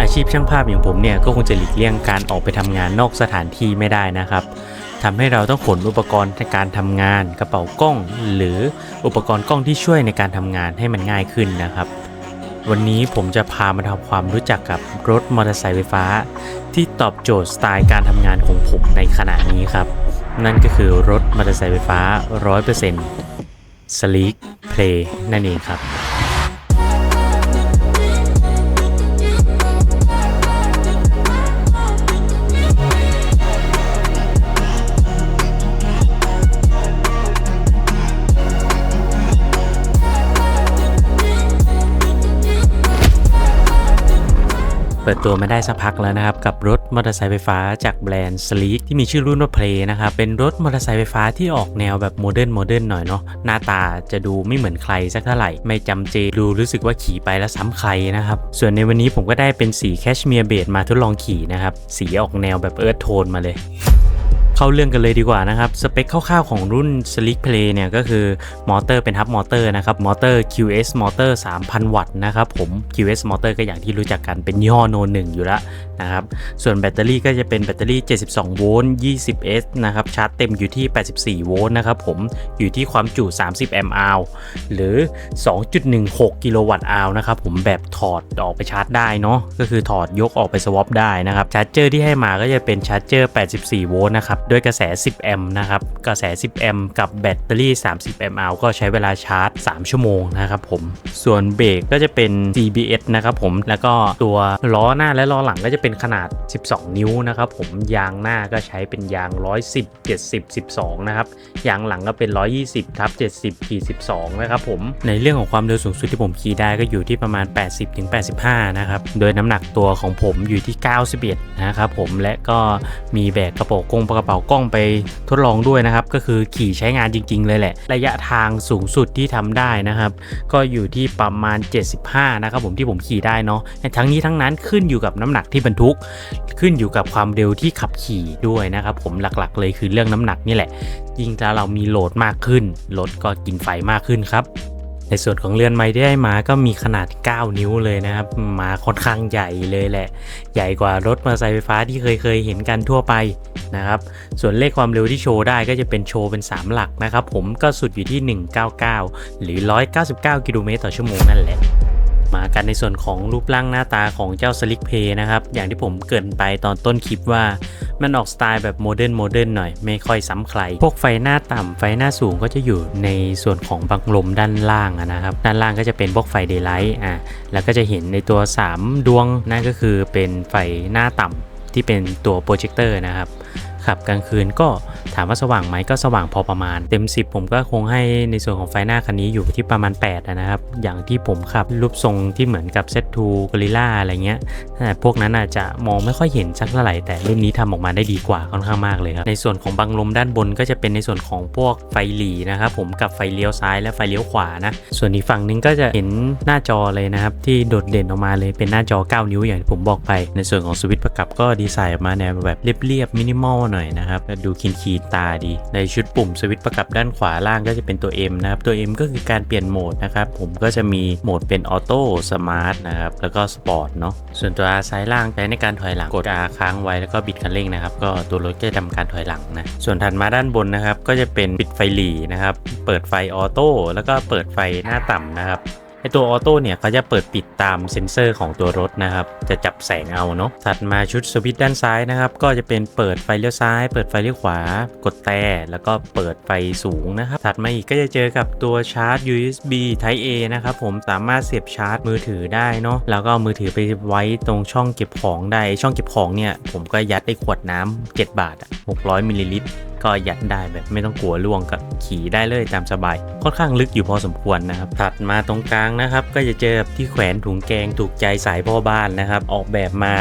อาชีพช่างภาพอย่างผมเนี่ยก็คงจะหลีกเลี่ยงการออกไปทำงานนอกสถานที่ไม่ได้นะครับทำให้เราต้องขนอุปกรณ์ในการทำงาน กระเป๋ากล้อง หรืออุปกรณ์กล้องที่ช่วยในการทำงานให้มันง่ายขึ้นนะครับ วันนี้ผมจะพามาทำความรู้จักกับรถมอเตอร์ไซค์ไฟฟ้า ที่ตอบโจทย์สไตล์การทำงานของผมในขณะนี้ครับ นั่นก็คือรถมอเตอร์ไซค์ไฟฟ้า 100% Sleek Play นั่นเองครับ ปิดตัวมาได้สักพักแล้วนะครับ กับรถมอเตอร์ไซค์ไฟฟ้าจากแบรนด์ Sleek ที่มีชื่อรุ่นว่า Play นะครับ เป็นรถมอเตอร์ไซค์ไฟฟ้าที่ออกแนวแบบโมเดิร์นโมเดิร์นหน่อยเนาะหน้าตาจะดูไม่เหมือนใครสักเท่าไหร่ ไม่จำเจดูรู้สึกว่าขี่ไปแล้วซ้ำใครนะครับ ส่วนในวันนี้ผมก็ได้เป็นสีแคชเมียร์เบดมาทดลองขี่นะครับ สีออกแนวแบบเอิร์ธโทนมาเลย เข้าเรื่องกันเลยดีกว่านะครับสเปคคร่าวๆของรุ่น Sleek Play เนี่ยก็คือมอเตอร์เป็นฮับมอเตอร์นะครับมอเตอร์ QS มอเตอร์ 3,000 วัตต์นะครับผม QS มอเตอร์ก็อย่างที่รู้จักกันเป็นยี่ห้อโนหนึ่งอยู่แล้วนะครับส่วนแบตเตอรี่ก็จะเป็นแบตเตอรี่ 72 โวลต์ 20S นะครับชาร์จเต็มอยู่ที่ 84 โวลต์นะครับผมอยู่ที่ความจุ 30 แอมป์อาวหรือ 2.16 กิโลวัตต์อาวนะครับผมแบบถอดออกไปชาร์จได้เนาะก็คือถอดยกออกไปสวอปได้นะครับชาร์จเจอร์ที่ให้มาก็จะเป็นชาร์จเจอร์ 84 โวลต์นะครับด้วยกระแส 10 แอมป์นะครับ กระแส 10 แอมป์กับแบตเตอรี่ 30แอมป์อาก็ใช้เวลาชาร์จ 3 ชั่วโมงนะครับผม ส่วนเบรกก็จะเป็น CBS นะครับผม แล้วก็ตัวล้อหน้าและล้อหลังก็จะเป็นขนาด 12 นิ้วนะครับผม ยางหน้าก็ใช้เป็นยาง 110 70 12 นะครับ ยางหลังก็เป็น 120ทับ70ขีด12 นะครับผม ในเรื่องของความเร็วสูงสุดที่ผมขี่ได้ก็อยู่ที่ประมาณ 80ถึง85 นะครับ โดยน้ำหนักตัวของผมอยู่ที่ 91 นะครับผม และก็มีแบกกระเป๋ากงกระเป๋ากล้องไปทดลองด้วยนะครับ ก็คือขี่ใช้งานจริง ๆ เลยแหละ ระยะทางสูงสุดที่ทำได้นะครับ ก็อยู่ที่ประมาณ 75 นะครับผมที่ผมขี่ได้เนาะทั้งนี้ทั้งนั้นขึ้นอยู่กับน้ำหนักที่บรรทุก ขึ้นอยู่กับความเร็วที่ขับขี่ด้วยนะครับ ผมหลักๆ เลยคือเรื่องน้ำหนักนี่แหละ ยิ่งถ้าเรามีโหลดมากขึ้นรถก็กินไฟมากขึ้นครับ ในส่วนของเรือนไม้ที่ได้มาก็มีขนาด 9 นิ้วเลยนะครับ มาค่อนข้างใหญ่เลยแหละ ใหญ่กว่ารถมอเตอร์ไซค์ไฟฟ้าที่เคยเคยเห็นกันทั่วไปนะครับ ส่วนเลขความเร็วที่โชว์ได้ก็จะเป็นโชว์เป็น 3 หลักนะครับ ผมก็สุดอยู่ที่ 199 หรือ 199 กิโลเมตรต่อชั่วโมงนั่นแหละ มากันในส่วนของรูปร่างหน้าตาของเจ้า Slick Play นะครับ อย่างที่ผมเกรินไปตอนต้นคลิปว่ามันออกสไตล์แบบโมเดิร์นโมเดิร์นหน่อย ไม่ค่อยซ้ำใคร พวกไฟหน้าต่ำไฟหน้าสูงก็จะอยู่ในส่วนของบังลมด้านล่างนะครับ ด้านล่างก็จะเป็นพวกไฟเดย์ไลท์อะแล้วก็จะเห็นในตัว 3 ดวงนั่นก็คือเป็นไฟหน้าต่ำที่เป็นตัวโปรเจคเตอร์นะครับขับกลางคืนก็ามว่าสว่างไหมก็สว่างพอประมาณ เต็ม 10 ผมก็คงให้ในส่วนของไฟหน้าคันนี้อยู่ที่ประมาณ 8 นะครับ อย่างที่ผมขับรูปทรงที่เหมือนกับ Z2 Gorilla อะไรเงี้ยพวกนั้นอาจจะมองไม่ค่อยเห็นสักเท่าไหร่แต่รุ่นนี้ทำออกมาได้ดีกว่าค่อนข้างมากเลยครับในส่วนของบังลมด้านบนก็จะเป็นในส่วนของพวกไฟหลีนะครับผมกับไฟเลี้ยวซ้ายและไฟเลี้ยวขวานะส่วนอีกฝั่งหนึงก็จะเห็นหน้าจอเลยนะครับที่โดดเด่นออกมาเลยเป็นหน้าจอ 9 นิ้วอย่างที่ผมบอกไป ในส่วนของสวิตช์ประกับก็ดีไซน์ออกมาแนวแบบเรียบๆมินิมอลหน่อยนะครับดูคีนคีตาดี ในชุดปุ่มสวิตช์ประกับด้านขวาล่างก็จะเป็นตัว M นะครับ ตัว M ก็คือการเปลี่ยนโหมดนะครับ ผมก็จะมีโหมดเป็นออโต้สมาร์ทนะครับ แล้วก็สปอร์ตเนาะ ส่วนตัว R ซ้ายล่างใช้ในการถอยหลัง กด R ค้างไว้แล้วก็บิดคันเร่งนะครับ ก็ตัวรถก็จะทำการถอยหลังนะ ส่วนถัดมาด้านบนนะครับ ก็จะเป็นปิดไฟหลีนะครับ เปิดไฟออโต้แล้วก็เปิดไฟหน้าต่ำนะครับ ไอตัวออโต้เนี่ยเขาจะเปิดปิดตามเซ็นเซอร์ของตัวรถนะครับ จะจับแสงเอาเนาะถัดมาชุดสวิตช์ด้านซ้ายนะครับ ก็จะเป็นเปิดไฟเลี้ยวซ้าย เปิดไฟเลี้ยวขวา กดแต่แล้วก็เปิดไฟสูงนะครับ ถัดมาอีกก็จะเจอกับตัวชาร์จ USB Type A นะครับผมสามารถเสียบชาร์จมือถือได้เนาะแล้วก็มือถือไปไว้ตรงช่องเก็บของได้ช่องเก็บของเนี่ยผมก็ยัดได้ขวดน้ำ7บาทอะ600มิลลิลิตร ก็ยัดได้แบบไม่ต้องกลัวล่วงกับขี่ได้เลยตามสบาย ค่อนข้างลึกอยู่พอสมควรนะครับ ถัดมาตรงกลางนะครับ ก็จะเจอที่แขวนถุงแกงถูกใจสายพ่อบ้านนะครับ ออกแบบมา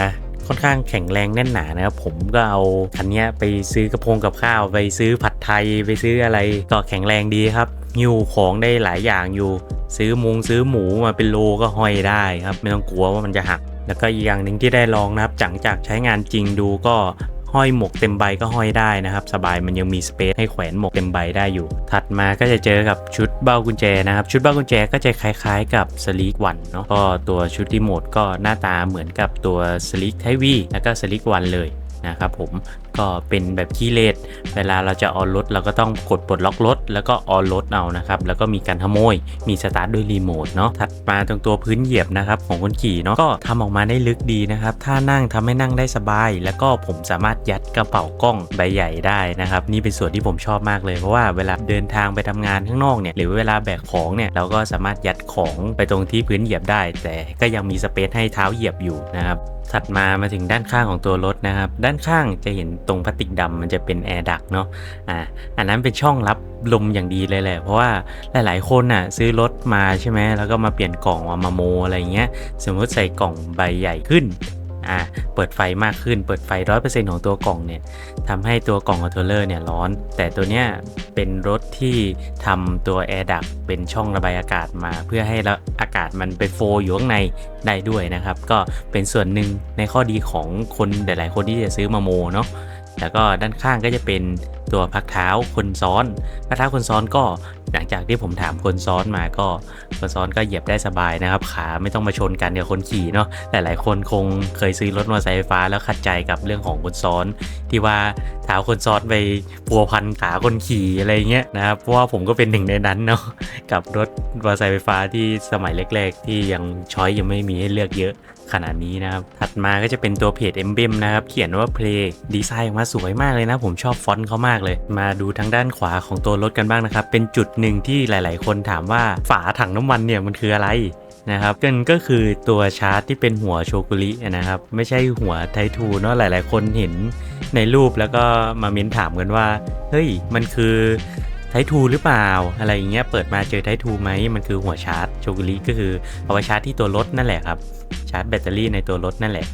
ค่อนข้างแข็งแรงแน่นหนานะครับผมก็เอาคันนี้ไปซื้อกระพงกับข้าว ไปซื้อผัดไทยไปซื้ออะไรก็แข็งแรงดีครับหิ้วของได้หลายอย่างอยู่ ซื้อมุงซื้อหมูมาเป็นโลก็ห้อยได้ครับ ไม่ต้องกลัวว่ามันจะหัก แล้วก็อีกอย่างหนึ่งที่ได้ลองนะครับหลังจากใช้งานจริงดูก็ ห้อยหมวกเต็มใบก็ห้อยได้นะครับ สบายมันยังมีสเปซให้แขวนหมวกเต็มใบได้อยู่ ถัดมาก็จะเจอกับชุดเบ้ากุญแจนะครับ ชุดเบ้ากุญแจก็จะคล้ายๆ กับสลีกวันเนาะก็ตัวชุดรีโมทก็หน้าตาเหมือนกับตัวสลีกไทวีแล้วก็สลีกวันเลยนะครับผม ก็เป็นแบบคีย์เลสเวลาเราจะออนรถเราก็ต้องกดปลดล็อกรถแล้วก็ออนรถเอานะครับแล้วก็มีการขโมย มีสตาร์ทด้วยรีโมทเนาะถัดมาตรงตัวพื้นเหยียบนะครับของคนขี่เนาะก็ทำออกมาได้ลึกดีนะครับถ้านั่งทำให้นั่งได้สบาย แล้วก็ผมสามารถยัดกระเป๋ากล้องใบใหญ่ได้นะครับนี่เป็นส่วนที่ผมชอบมากเลยเพราะว่าเวลาเดินทางไปทำงานข้างนอกเนี่ยหรือเวลาแบกของเนี่ยเราก็สามารถยัดของไปตรงที่พื้นเหยียบได้ แต่ก็ยังมีสเปซให้เท้าเหยียบอยู่นะครับถัดมามาถึงด้านข้างของตัวรถนะครับ ด้านข้างจะเห็นตรงพลาสติกดำมันจะเป็นแอร์ดักเนาะอ่าอันนั้นเป็นช่องรับลมอย่างดีเลยแหละ เพราะว่าหลายๆคนน่ะซื้อรถมาใช่ไหมแล้วก็มาเปลี่ยนกล่องมามาโมอะไรเงี้ยสมมติใส่กล่องใบใหญ่ขึ้นอ่าเปิดไฟมากขึ้น เปิดไฟ 100%ของตัวกล่องเนี่ยทำให้ตัวกล่องคอนโทรลเลอร์เนี่ยร้อน แต่ตัวเนี้ยเป็นรถที่ทำตัวแอร์ดักเป็นช่องระบายอากาศมา เพื่อให้ละอากาศมันไปโฟอยู่ข้างในได้ด้วยนะครับ ก็เป็นส่วนหนึ่งในข้อดีของคนหลายๆคนที่จะซื้อมาโมเนาะ แล้วก็ด้านข้างก็จะเป็นตัวพักเท้าคนซ้อนพักเท้าคนซ้อนก็หลังจากที่ผมถามคนซ้อนมาก็คนซ้อนก็เหยียบได้สบายนะครับ ขาไม่ต้องมาชนกันกับคนขี่เนาะหลายๆคนคงเคยซื้อรถมอเตอร์ไซค์ไฟฟ้าแล้วขัดใจกับเรื่องของคนซ้อน ที่ว่าเท้าคนซ้อนไปพัวพันขาคนขี่อะไรเงี้ยนะครับเพราะว่าผมก็เป็นหนึ่งในนั้นเนาะกับรถมอเตอร์ไซค์ไฟฟ้าที่สมัยแรกๆ ที่ยังช้อยยังไม่มีให้เลือกเยอะ ขนาดนี้นะครับ ถัดมาก็จะเป็นตัวเพจ e m b l e m นะครับ เขียนว่า Play ดีไซน์ออกมาสวยมากเลยนะ ผมชอบฟอนต์เขามากเลย มาดูทางด้านขวาของตัวรถกันบ้างนะครับ เป็นจุดหนึ่งที่หลาย ๆ คนถามว่าฝาถังน้ำมันเนี่ยมันคืออะไรนะครับกันก็คือตัวชาร์จที่เป็นหัวโชกุรินะครับ ไม่ใช่หัวไททูเนาะหลาย ๆ คนเห็นในรูปแล้วก็มาเม้นถามกันว่า เฮ้ย มันคือ ททูหรือเปล่า อะไรอย่างเงี้ยเปิดมาเจอไททูไหมมันคือหัวชาร์จโชกุริก็คือเอาไว้ชาร์จที่ตัวรถนั่นแหละครับชาร์จแบตเตอรี่ในตัวรถนั่นแหละ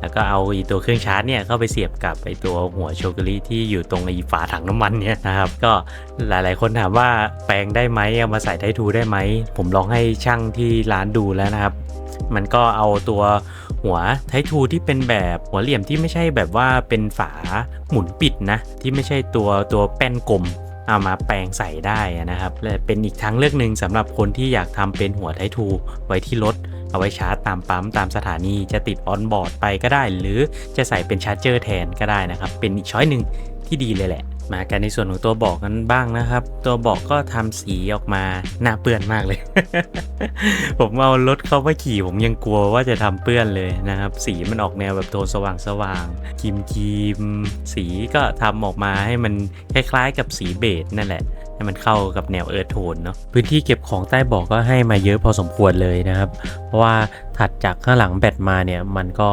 แล้วก็เอาตัวเครื่องชาร์จเนี่ยเข้าไปเสียบกับไอตัวหัวโชกุริที่อยู่ตรงไอฝาถังน้ำมันเนี่ยนะครับก็หลายๆ คนถามว่าแปลงได้ไหมเอามาใส่ไททูได้ไหมผมลองให้ช่างที่ร้านดูแล้วนะครับมันก็เอาตัวหัวไททูที่เป็นแบบหัวเหลี่ยมที่ไม่ใช่แบบว่าเป็นฝาหมุนปิดนะ ที่ไม่ใช่ตัวตัวแป้นกลม เอามาแปลงใส่ได้นะครับและเป็นอีกทางเลือกหนึ่งสำหรับคนที่อยากทำเป็นหัวไททูไว้ที่รถเอาไว้ชาร์จตามปั๊มตามสถานีจะติดออนบอร์ดไปก็ได้ หรือจะใส่เป็นชาร์จเจอร์แทนก็ได้นะครับ เป็นอีกช้อยหนึ่งที่ดีเลยแหละ มากันในส่วนของตัวบอกกันบ้างนะครับ ตัวบอกก็ทำสีออกมาหน้าเปื้อนมากเลย ผมเอารถเข้ามาขี่ผมยังกลัวว่าจะทำเปื้อนเลยนะครับ สีมันออกแนวแบบโทนสว่างสว่างครีมครีมสีก็ทำออกมาให้มันคล้ายๆ กับสีเบจนั่นแหละให้มันเข้ากับแนวเอิร์ธโทนเนาะพื้นที่เก็บของใต้บอกก็ให้มาเยอะพอสมควรเลยนะครับ เพราะว่าถัดจากข้างหลังแบตมาเนี่ยมันก็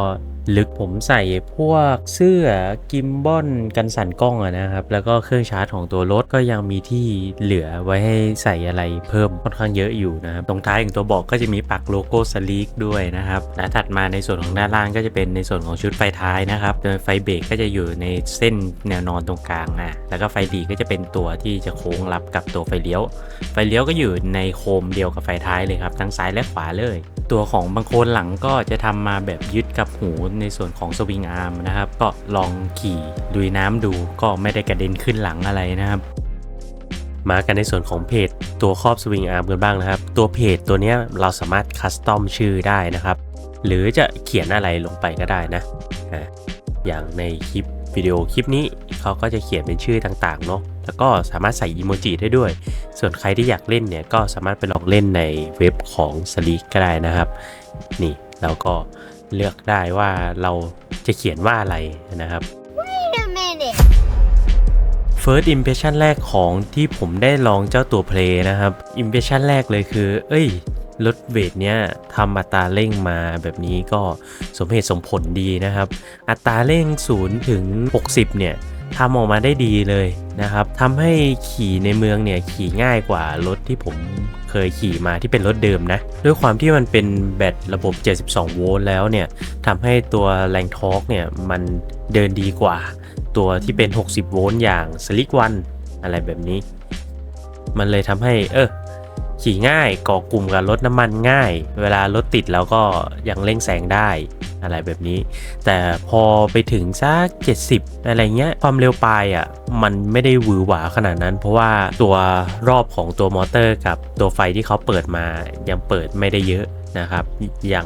ลึกผมใส่พวกเสื้อกิมบอนกันสั่นกล้องนะครับ แล้วก็เครื่องชาร์จของตัวรถก็ยังมีที่เหลือไว้ให้ใส่อะไรเพิ่มค่อนข้างเยอะอยู่นะครับ ตรงท้ายของตัวบอกก็จะมีปักโลโก้สลีกด้วยนะครับ และถัดมาในส่วนของด้านล่างก็จะเป็นในส่วนของชุดไฟท้ายนะครับ โดยไฟเบรกก็จะอยู่ในเส้นแนวนอนตรงกลางอะแล้วก็ไฟดีก็จะเป็นตัวที่จะโค้งรับกับตัวไฟเลี้ยว ไฟเลี้ยวก็อยู่ในโคมเดียวกับไฟท้ายเลยครับ ทั้งซ้ายและขวาเลย ตัวของบางโคนหลังก็จะทำมาแบบยึดกับหูในส่วนของสวิงอาร์มนะครับ ก็ลองขี่ดุยน้ำดูก็ไม่ได้กระเด็นขึ้นหลังอะไรนะครับ มากันในส่วนของเพจตัวครอบสวิงอาร์มกันบ้างนะครับ ตัวเพจตัวนี้เราสามารถคัสตอมชื่อได้นะครับ หรือจะเขียนอะไรลงไปก็ได้นะอย่างในคลิปวิดีโอคลิปนี้เขาก็จะเขียนเป็นชื่อต่างๆเนาะแล้วก็สามารถใส่อีโมจิได้ด้วย ส่วนใครที่อยากเล่นเนี่ยก็สามารถไปลองเล่นในเว็บของ s l e e k ก็ได้นะครับ นี่เราก็ เลือกได้ว่าเราจะเขียนว่าอะไรนะครับ Wait a minute. First Impression แรกของที่ผมได้ลองเจ้าตัว Play นะครับ Impression แรกเลยคือ เอ้ยรถเวทเนี้ยทำอัตราเร่งมาแบบนี้ก็สมเหตุสมผลดีนะครับ อัตราเร่ง 0 ถึง 60 เนี่ย ทำออกมาได้ดีเลยนะครับทำให้ขี่ในเมืองเนี่ยขี่ง่ายกว่ารถที่ผมเคยขี่มาที่เป็นรถเดิมนะ ด้วยความที่มันเป็นแบตระบบ 72 โวลต์แล้วเนี่ยทำให้ตัวแรงทอร์กเนี่ยมันเดินดีกว่า ตัวที่เป็น 60 โวลต์อย่าง Slick One อะไรแบบนี้ มันเลยทำให้เออ ขี่ง่ายเกาะกลุ่มกับรถน้ำมันง่าย เวลารถติดแล้วก็ยังเร่งแซงได้อะไรแบบนี้ แต่พอไปถึงสัก 70 อะไรเงี้ย ความเร็วปลายอะ มันไม่ได้หวือหวาขนาดนั้น เพราะว่าตัวรอบของตัวมอเตอร์กับตัวไฟที่เขาเปิดมายังเปิดไม่ได้เยอะนะครับ ยัง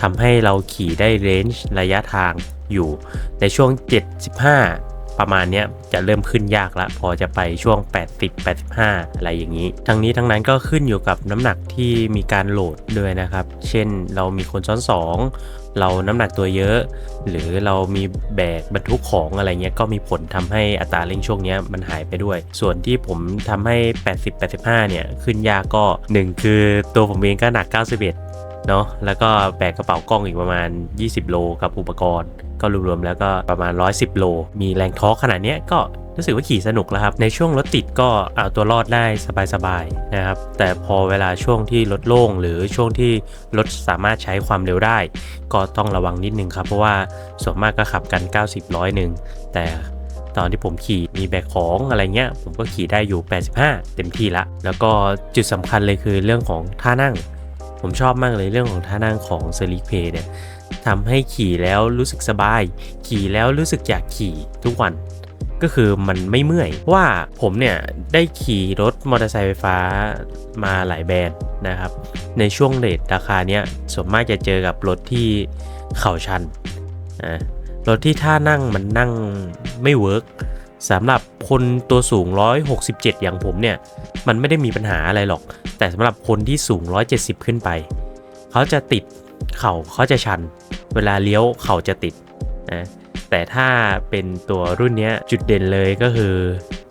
ทำให้เราขี่ได้เรนจ์ระยะทางอยู่ในช่วง 75 ประมาณเนี้ยจะเริ่มขึ้นยากละพอจะไปช่วง 80 85 อะไรอย่างนี้ ทั้งนี้ทั้งนั้นก็ขึ้นอยู่กับน้ำหนักที่มีการโหลดด้วยนะครับ เช่นเรามีคนซ้อน 2 เราน้ำหนักตัวเยอะ หรือเรามีแบกบรรทุกของอะไรเงี้ยก็มีผลทำให้อัตราเร่งช่วงนี้มันหายไปด้วย ส่วนที่ผมทำให้ 80 85 เนี่ยขึ้นยากก็ 1 คือตัวผมเองก็หนัก 91 เนาะแล้วก็แบกกระเป๋ากล้องอีกประมาณ 20 โลกับอุปกรณ์ ก็รวมๆแล้วก็ประมาณ 110 โล มีแรงทอขนาดเนี้ยก็รู้สึกว่าขี่สนุกแล้วครับ ในช่วงรถติดก็เอาตัวรอดได้สบายๆนะครับ แต่พอเวลาช่วงที่รถโล่ง หรือช่วงที่รถสามารถใช้ความเร็วได้ ก็ต้องระวังนิดนึงครับ เพราะว่าส่วนมากก็ขับกัน 90ร้อยหนึ่งแต่ตอนที่ผมขี่มีแบกของอะไรเงี้ย ผมก็ขี่ได้อยู่ 85 เต็มที่ละ แล้วก็จุดสำคัญเลยคือเรื่องของท่านั่ง ผมชอบมากเลยเรื่องของท่านั่งของ s l i c k Pay เนี่ยทำให้ขี่แล้วรู้สึกสบาย ขี่แล้วรู้สึกอยากขี่ทุกวัน ก็คือมันไม่เมื่อยว่าผมเนี่ยได้ขี่รถมอเตอร์ไซค์ไฟฟ้ามาหลายแบรนด์นะครับ ในช่วงเลทราคาเนี้ยส่วนมากจะเจอกับรถที่เข่าชันนะรถที่ท่านั่งมันนั่งไม่เวิร์ก สำหรับคนตัวสูง 167 อย่างผมเนี่ย มันไม่ได้มีปัญหาอะไรหรอก แต่สำหรับคนที่สูง 170 ขึ้นไป เขาจะติดเข่าเขาจะชัน เวลาเลี้ยวเข่าจะติดนะแต่ถ้าเป็นตัวรุ่นนี้จุดเด่นเลยก็คือ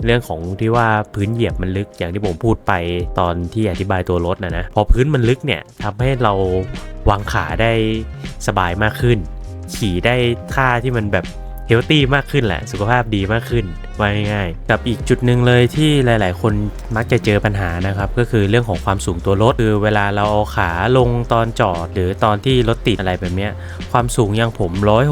เรื่องของที่ว่าพื้นเหยียบมันลึกอย่างที่ผมพูดไปตอนที่อธิบายตัวรถนะนะพอพื้นมันลึกเนี่ยทำให้เราวางขาได้สบายมากขึ้น ขี่ได้ท่าที่มันแบบ เฮลตี้มากขึ้นแหละ สุขภาพดีมากขึ้นว่าง่ายๆ กับอีกจุดหนึ่งเลยที่หลาย ๆ คนมักจะเจอปัญหานะครับ ก็คือเรื่องของความสูงตัวรถ คือเวลาเราเอาขาลงตอนจอด หรือตอนที่รถติดอะไรแบบเนี้ยความสูงอย่างผม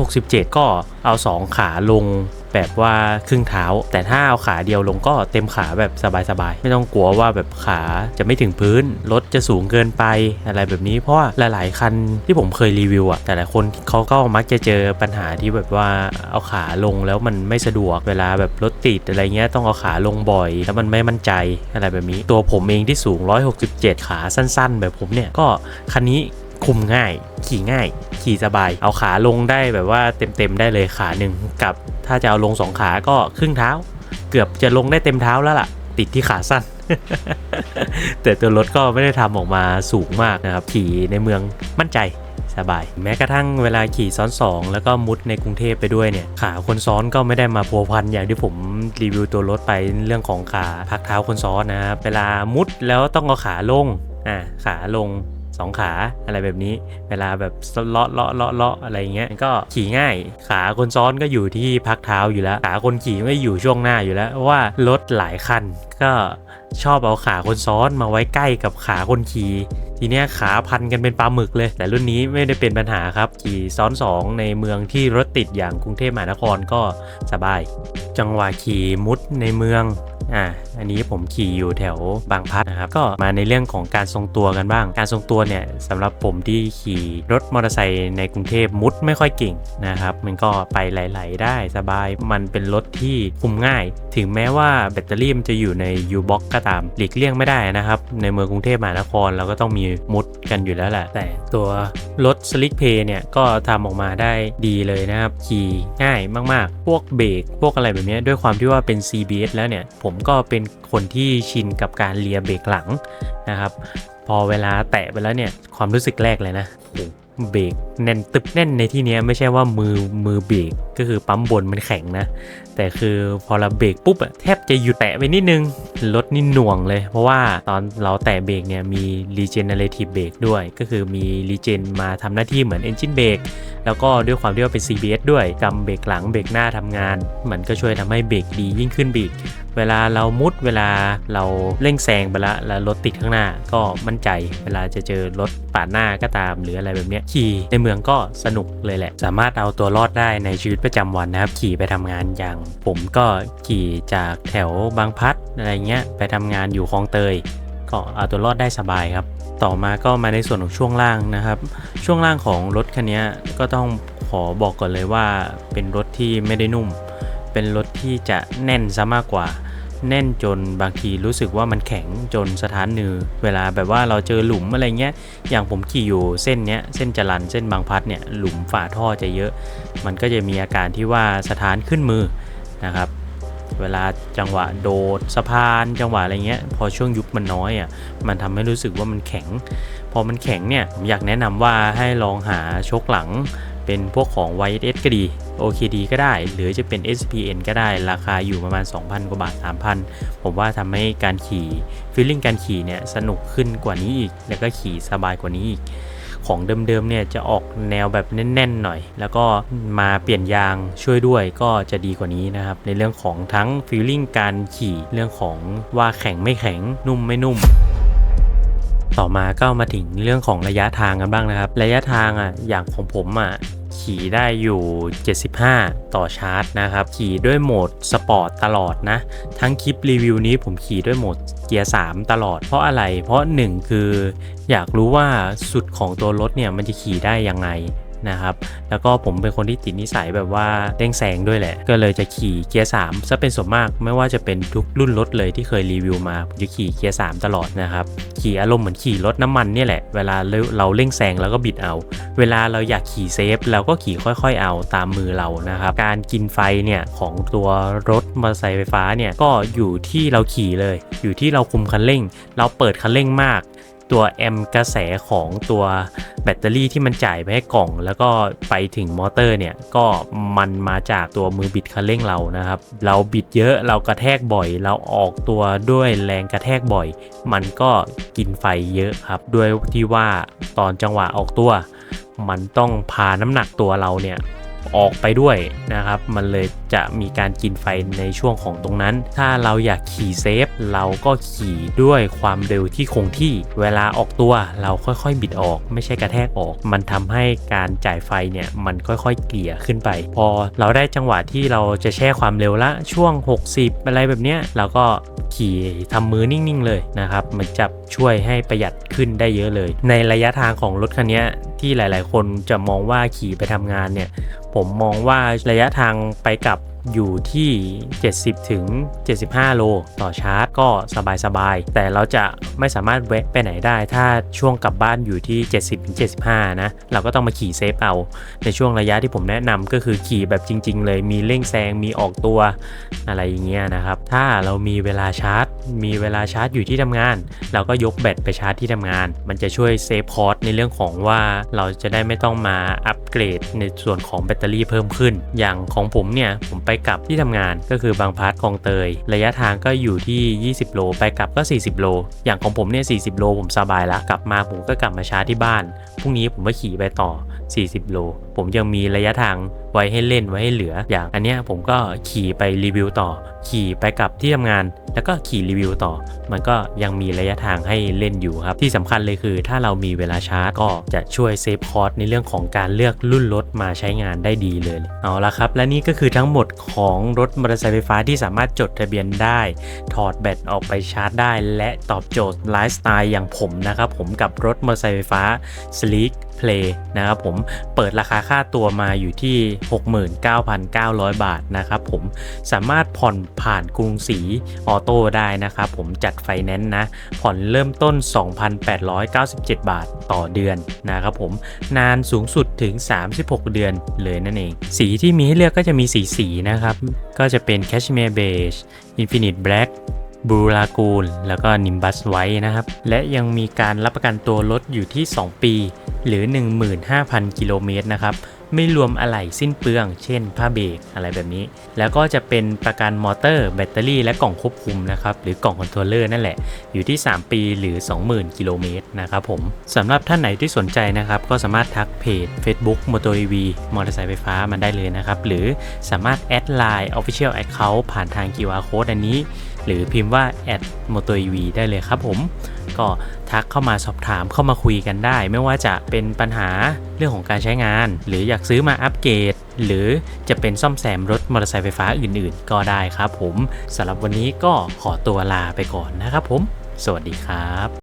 167 ก็เอา 2 ขาลง แบบว่าครึ่งเท้า แต่ถ้าเอาขาเดียวลงก็เต็มขาแบบสบายๆ ไม่ต้องกลัวว่าแบบขาจะไม่ถึงพื้น รถจะสูงเกินไปอะไรแบบนี้ เพราะว่าหลาย ๆ คันที่ผมเคยรีวิวอะแต่หลายคนเขาก็มักจะเจอปัญหาที่แบบว่าเอาขาลงแล้วมันไม่สะดวกเวลาแบบรถติดอะไรเงี้ยต้องเอาขาลงบ่อย แล้วมันไม่มั่นใจอะไรแบบนี้ ตัวผมเองที่สูง 167 ขาสั้น ๆ แบบผมเนี่ยก็คันนี้ คุมง่าย ขี่ง่าย ขี่สบาย เอาขาลงได้แบบว่าเต็มๆได้เลยขาหนึ่งกับถ้าจะเอาลงสองขาก็ครึ่งเท้า เกือบจะลงได้เต็มเท้าแล้วล่ะ ติดที่ขาสั้น แต่ตัวรถก็ไม่ได้ทำออกมาสูงมากนะครับ ขี่ในเมืองมั่นใจสบาย แม้กระทั่งเวลาขี่ซ้อนสองแล้วก็มุดในกรุงเทพไปด้วยเนี่ย ขาคนซ้อนก็ไม่ได้มาพัวพันอย่างที่ผมรีวิวตัวรถไปเรื่องของขาพักเท้าคนซ้อนนะครับเวลามุดแล้วต้องเอาขาลงอ่าขาลง สองขาอะไรแบบนี้ เวลาแบบเลาะเลาะเลาะเลาะอะไรเงี้ยก็ขี่ง่าย ขาคนซ้อนก็อยู่ที่พักเท้าอยู่แล้ว ขาคนขี่ก็อยู่ช่วงหน้าอยู่แล้วเพราะว่ารถหลายคันก็ชอบเอาขาคนซ้อนมาไว้ใกล้กับขาคนขี่ทีเนี้ยขาพันกันเป็นปลาหมึกเลย แต่รุ่นนี้ไม่ได้เป็นปัญหาครับ ขี่ซ้อนสองในเมืองที่รถติดอย่างกรุงเทพมหานครก็สบาย จังหวะขี่มุดในเมือง อ่าอันนี้ผมขี่อยู่แถวบางพัดนะครับ ก็มาในเรื่องของการทรงตัวกันบ้าง การทรงตัวเนี่ยสำหรับผมที่ขี่รถมอเตอร์ไซค์ในกรุงเทพมุดไม่ค่อยเก่งนะครับ มันก็ไปไหลๆได้สบาย มันเป็นรถที่คุมง่าย ถึงแม้ว่าแบตเตอรี่มันจะอยู่ใน U-Box ก็ตามหลีกเลี่ยงไม่ได้นะครับ ในเมืองกรุงเทพมหานครเราก็ต้องมีมุดกันอยู่แล้วแหละ แต่ตัวรถ Slick Pay เนี่ยก็ทำออกมาได้ดีเลยนะครับ ขี่ง่ายมากๆ พวกเบรกพวกอะไรแบบนี้ด้วยความที่ว่าเป็น CBS แล้วเนี่ยผมก็เป็นคนที่ชินกับการเลียเบรกหลังนะครับ พอเวลาแตะไปแล้วเนี่ยความรู้สึกแรกเลยนะโอ้โหเบรกแน่นตึบแน่นในที่นี้ไม่ใช่ว่ามือมือเบรกก็คือปั๊มบนมันแข็งนะ แต่คือพอเราเบรกปุ๊บอะแทบจะหยุดแตะไปนิดนึงรถนี่หน่วงเลย เพราะว่าตอนเราแตะเบรกเนี่ยมี regenerative brake ด้วย ก็คือมี regen มาทำหน้าที่เหมือน engine brake แล้วก็ด้วยความที่ว่าเป็น CBS ด้วยกำเบรกหลังเบรกหน้าทำงาน มันก็ช่วยทำให้เบรกดียิ่งขึ้นไปอีกเวลาเรามุดเวลาเราเร่งแซงไปละแล้วรถติดข้างหน้าก็มั่นใจ เวลาจะเจอรถปาดหน้าก็ตาม หรืออะไรแบบเนี้ยขี่ในเมืองก็สนุกเลยแหละ สามารถเอาตัวรอดได้ในชีวิตประจำวันนะครับ ขี่ไปทำงานอย่าง ผมก็ขี่จากแถวบางพัดอะไรเงี้ยไปทำงานอยู่คลองเตย ก็เอาตัวรอดได้สบายครับ ต่อมาก็มาในส่วนของช่วงล่างนะครับ ช่วงล่างของรถคันนี้ก็ต้องขอบอกก่อนเลยว่าเป็นรถที่ไม่ได้นุ่ม เป็นรถที่จะแน่นซะมากกว่า แน่นจนบางทีรู้สึกว่ามันแข็งจนสถานนือ เวลาแบบว่าเราเจอหลุมอะไรเงี้ย อย่างผมขี่อยู่เส้นเนี้ยเส้นจรันเส้นบางพัดเนี่ยหลุมฝาท่อจะเยอะ มันก็จะมีอาการที่ว่าสถานขึ้นมือนะครับเวลาจังหวะโดดสะพานจังหวะอะไรเงี้ย พอช่วงยุบมันน้อยอะมันทำให้รู้สึกว่ามันแข็ง พอมันแข็งเนี่ยผมอยากแนะนำว่าให้ลองหาชกหลัง เป็นพวกของ YSS ก็ดี OKD ก็ได้ หรือจะเป็น SPN ก็ได้ ราคาอยู่ประมาณ 2,000 กว่าบาท 3,000 ผมว่าทำให้การขี่ฟีลลิ่งการขี่เนี่ยสนุกขึ้นกว่านี้อีก แล้วก็ขี่สบายกว่านี้อีกของเดิมๆเนี่ยจะออกแนวแบบแน่นๆหน่อย แล้วก็มาเปลี่ยนยางช่วยด้วยก็จะดีกว่านี้นะครับ ในเรื่องของทั้งฟีลลิ่งการขี่เรื่องของว่าแข็งไม่แข็งนุ่มไม่นุ่ม ต่อมาก็มาถึงเรื่องของระยะทางกันบ้างนะครับ ระยะทางอะอย่างของผมอะขี่ได้อยู่ 75 ต่อชาร์จนะครับ ขี่ด้วยโหมดสปอร์ตตลอดนะ ทั้งคลิปรีวิวนี้ผมขี่ด้วยโหมดเกียร์ 3 ตลอด เพราะอะไร เพราะ 1 คือ อยากรู้ว่าสุดของตัวรถเนี่ยมันจะขี่ได้ยังไง นะครับ แล้วก็ผมเป็นคนที่ติดนิสัยแบบว่าเร่งแซงด้วยแหละ ก็เลยจะขี่เกียร์3ซะเป็นส่วนมากไม่ว่าจะเป็นทุกรุ่นรถเลยที่เคยรีวิวมาผมจะขี่เกียร์3ตลอดนะครับ ขี่อารมณ์เหมือนขี่รถน้ำมันเนี่ยแหละ เวลาเราเร่งแซงแล้วก็บิดเอา เวลาเราอยากขี่เซฟเราก็ขี่ค่อย ๆ เอาตามมือเรานะครับ การกินไฟเนี่ยของตัวรถมอเตอร์ไซค์ไฟฟ้าเนี่ยก็อยู่ที่เราขี่เลย อยู่ที่เราคุมคันเร่ง เราเปิดคันเร่งมาก ตัวแอมกระแสของตัวแบตเตอรี่ที่มันจ่ายไปให้กล่อง แล้วก็ไปถึงมอเตอร์เนี่ยก็มันมาจากตัวมือบิดคันเร่งเรานะครับ เราบิดเยอะเรากระแทกบ่อย เราออกตัวด้วยแรงกระแทกบ่อย มันก็กินไฟเยอะครับด้วยที่ว่าตอนจังหวะออกตัว มันต้องพาน้ำหนักตัวเราเนี่ยออกไปด้วยนะครับ มันเลย จะมีการกินไฟในช่วงของตรงนั้น ถ้าเราอยากขี่เซฟ เราก็ขี่ด้วยความเร็วที่คงที่ เวลาออกตัวเราค่อยๆบิดออก ไม่ใช่กระแทกออก มันทำให้การจ่ายไฟเนี่ยมันค่อยๆเกลี่ยขึ้นไป พอเราได้จังหวะที่เราจะแช่ความเร็วละช่วง 60 อะไรแบบเนี้ยเราก็ขี่ทำมือนิ่งๆเลยนะครับ มันจะช่วยให้ประหยัดขึ้นได้เยอะเลย ในระยะทางของรถคันนี้ที่หลายๆ คนจะมองว่าขี่ไปทำงานเนี่ยผมมองว่าระยะทางไปกลับ อยู่ที่ 70 ถึง 75 โล ต่อชาร์จก็สบายๆ แต่เราจะไม่สามารถแวะไปไหนได้ ถ้าช่วงกลับบ้านอยู่ที่ 70 ถึง 75 นะ เราก็ต้องมาขี่เซฟเอา ในช่วงระยะที่ผมแนะนำก็คือขี่แบบจริง ๆ เลย มีเร่งแซง มีออกตัวอะไรอย่างเงี้ยนะครับ ถ้าเรามีเวลาชาร์จ มีเวลาชาร์จอยู่ที่ทำงาน เราก็ยกแบตไปชาร์จที่ทำงาน มันจะช่วยเซฟคอร์สในเรื่องของว่าเราจะได้ไม่ต้องมาอัปเกรดในส่วนของแบตเตอรี่เพิ่มขึ้น อย่างของผมเนี่ยผมไปกลับที่ทำงานก็คือบางพาร์ทคลองเตย ระยะทางก็อยู่ที่ 20 โล ไปกลับก็ 40 โล อย่างของผมเนี่ย 40 โล ผมสบายละกลับมาผมก็กลับมาชาร์จที่บ้านพรุ่งนี้ผมก็ขี่ไปต่อ 40 โลผมยังมีระยะทางไว้ให้เล่นไว้ให้เหลือ อย่างอันเนี้ยผมก็ขี่ไปรีวิวต่อ ขี่ไปกลับที่ทำงาน แล้วก็ขี่รีวิวต่อ มันก็ยังมีระยะทางให้เล่นอยู่ครับ ที่สำคัญเลยคือ ถ้าเรามีเวลาชาร์จก็จะช่วยเซฟคอสในเรื่องของการเลือกรุ่นรถมาใช้งานได้ดีเลย เอาละครับ และนี่ก็คือทั้งหมดของรถมอเตอร์ไซค์ไฟฟ้าที่สามารถจดทะเบียนได้ ถอดแบตออกไปชาร์จได้ และตอบโจทย์ไลฟ์สไตล์อย่างผมนะครับผมกับรถมอเตอร์ไซค์ไฟฟ้า Sleek Play นะครับผมเปิดราคาค่าตัวมาอยู่ที่ 69,900 บาทนะครับผมสามารถผ่อนผ่านกรุงศรีออโต้ได้นะครับผมจัดไฟแนนซ์นะผ่อนเริ่มต้น 2,897 บาทต่อเดือนนะครับผมนานสูงสุดถึง 36 เดือนเลยนั่นเอง สีที่มีให้เลือกก็จะมีสีสีนะครับ ก็จะเป็น Cashmere Beige Infinite Black บลู ลากูล แล้วก็นิมบัสไว้นะครับ และยังมีการรับประกันตัวรถอยู่ที่ 2 ปี หรือ 15,000 กิโลเมตรนะครับ ไม่รวมอะไหล่สิ้นเปลือง เช่น ผ้าเบรกอะไรแบบนี้ แล้วก็จะเป็นประกันมอเตอร์ แบตเตอรี่และกล่องควบคุมนะครับ หรือกล่องคอนโทรลเลอร์นั่นแหละ อยู่ที่ 3 ปีหรือ 20,000 กิโลเมตรนะครับผมสำหรับท่านไหนที่สนใจนะครับ ก็สามารถทักเพจ Facebook m o t o EV มอเตอร์ไซค์ไฟฟ้ามันได้เลยนะครับ หรือสามารถแอดไลน์ Official Account ผ่านทาง QR Code อันนี้ หรือพิมพ์ว่า at m o t o EV ได้เลยครับผม ก็ทักเข้ามาสอบถามเข้ามาคุยกันได้ ไม่ว่าจะเป็นปัญหาเรื่องของการใช้งาน หรืออยากซื้อมาอัปเกรดหรือจะเป็นซ่อมแซมรถมอเตอร์ไซค์ไฟฟ้าอื่น ๆ ก็ได้ครับผมสำหรับวันนี้ก็ขอตัวลาไปก่อนนะครับผมสสวัสดีครับ